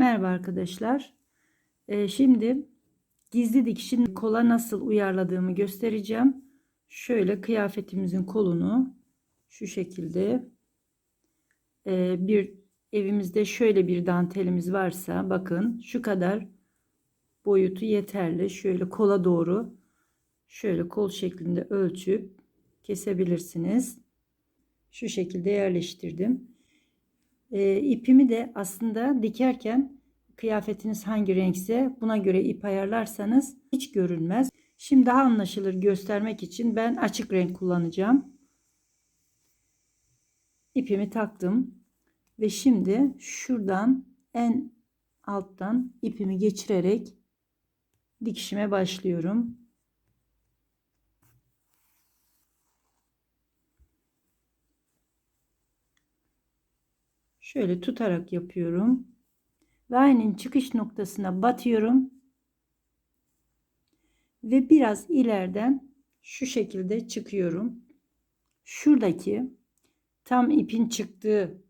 Merhaba arkadaşlar. Ee, şimdi gizli dikişin kola nasıl uyarladığımı göstereceğim. Şöyle kıyafetimizin kolunu şu şekilde ee, bir evimizde şöyle bir dantelimiz varsa bakın şu kadar boyutu yeterli. Şöyle kola doğru şöyle kol şeklinde ölçüp kesebilirsiniz. Şu şekilde yerleştirdim. E, ipimi de aslında dikerken kıyafetiniz hangi renkse buna göre ip ayarlarsanız hiç görünmez. Şimdi daha anlaşılır göstermek için ben açık renk kullanacağım. İpimi taktım ve şimdi şuradan en alttan ipimi geçirerek dikişime başlıyorum. Şöyle tutarak yapıyorum. Ve aynen çıkış noktasına batıyorum. Ve biraz ileriden şu şekilde çıkıyorum. Şuradaki tam ipin çıktığı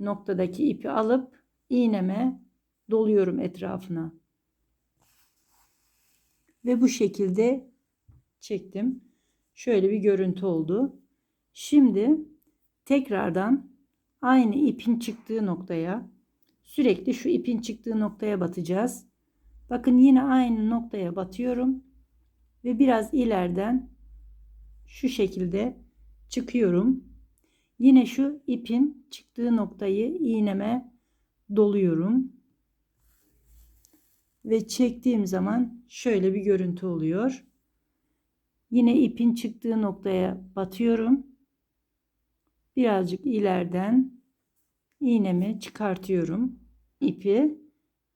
noktadaki ipi alıp iğneme doluyorum etrafına. Ve bu şekilde çektim. Şöyle bir görüntü oldu. Şimdi tekrardan aynı ipin çıktığı noktaya sürekli şu ipin çıktığı noktaya batacağız. Bakın yine aynı noktaya batıyorum ve biraz ileriden şu şekilde çıkıyorum. Yine şu ipin çıktığı noktayı iğneme doluyorum. Ve çektiğim zaman şöyle bir görüntü oluyor. Yine ipin çıktığı noktaya batıyorum birazcık ileriden iğnemi çıkartıyorum. ipi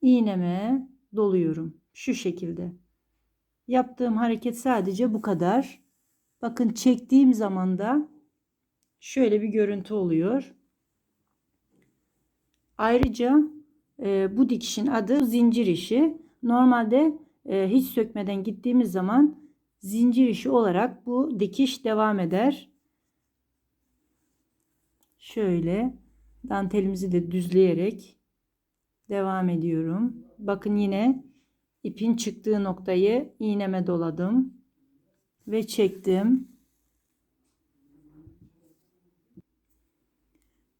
iğneme doluyorum. Şu şekilde. Yaptığım hareket sadece bu kadar. Bakın çektiğim zaman da şöyle bir görüntü oluyor. Ayrıca e, bu dikişin adı zincir işi. Normalde e, hiç sökmeden gittiğimiz zaman zincir işi olarak bu dikiş devam eder şöyle dantelimizi de düzleyerek devam ediyorum. Bakın yine ipin çıktığı noktayı iğneme doladım ve çektim.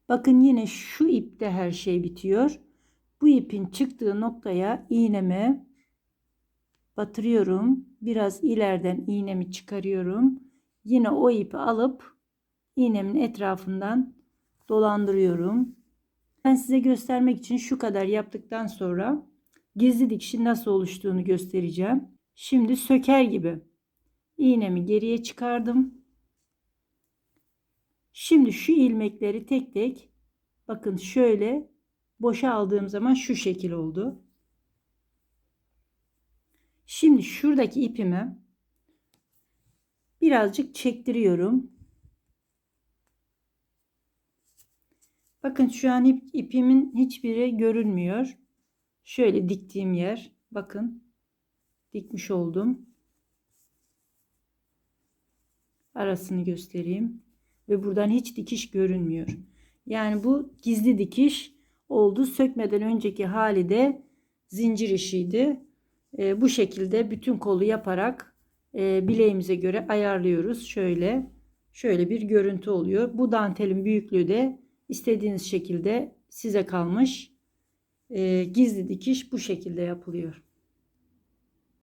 Bakın yine şu ipte her şey bitiyor. Bu ipin çıktığı noktaya iğnemi batırıyorum. Biraz ileriden iğnemi çıkarıyorum. Yine o ipi alıp iğnemin etrafından dolandırıyorum. Ben size göstermek için şu kadar yaptıktan sonra gizli dikişin nasıl oluştuğunu göstereceğim. Şimdi söker gibi iğnemi geriye çıkardım. Şimdi şu ilmekleri tek tek bakın şöyle boşa aldığım zaman şu şekil oldu. Şimdi şuradaki ipimi birazcık çektiriyorum. Bakın şu an ip, ipimin hiçbiri görünmüyor. Şöyle diktiğim yer. Bakın. Dikmiş oldum. Arasını göstereyim. Ve buradan hiç dikiş görünmüyor. Yani bu gizli dikiş oldu. Sökmeden önceki hali de zincir işiydi. E, bu şekilde bütün kolu yaparak e, bileğimize göre ayarlıyoruz. Şöyle şöyle bir görüntü oluyor. Bu dantelin büyüklüğü de İstediğiniz şekilde size kalmış. E, gizli dikiş bu şekilde yapılıyor.